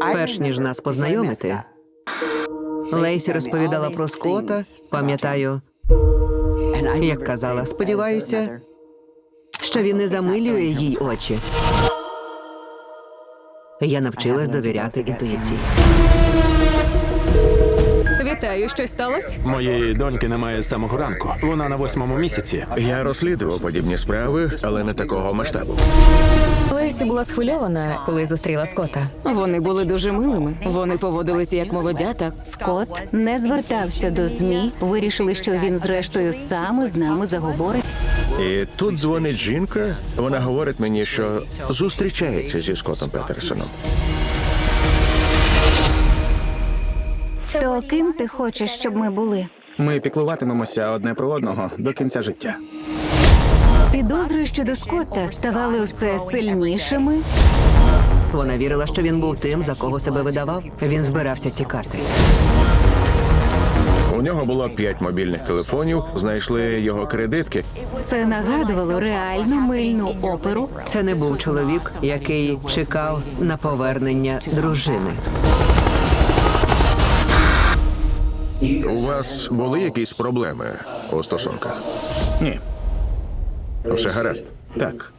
Перш ніж нас познайомити, Лейсі розповідала про Скота. Пам'ятаю, як казала, сподіваюся, що він не замилює їй очі. Я навчилась довіряти інтуїції. Вітаю, щось сталося? Моєї доньки немає з самого ранку. Вона на восьмому місяці. Я розслідував подібні справи, але не такого масштабу. Лесі була схвильована, коли зустріла Скота. Вони були дуже милими. Вони поводилися як молодята. Скотт не звертався до ЗМІ. Вирішили, що він зрештою сам із нами заговорить. І тут дзвонить жінка. Вона говорить мені, що зустрічається зі Скоттом Петерсоном. То ким ти хочеш, щоб ми були? Ми піклуватимемося одне про одного до кінця життя. Підозрюю щодо Скотта ставали все сильнішими. Вона вірила, що він був тим, за кого себе видавав. Він збирався тікати. У нього було п'ять мобільних телефонів, знайшли його кредитки. Це нагадувало реальну мильну оперу. Це не був чоловік, який чекав на повернення дружини. У вас були якісь проблеми у стосунках? Ні, Все гаразд. так.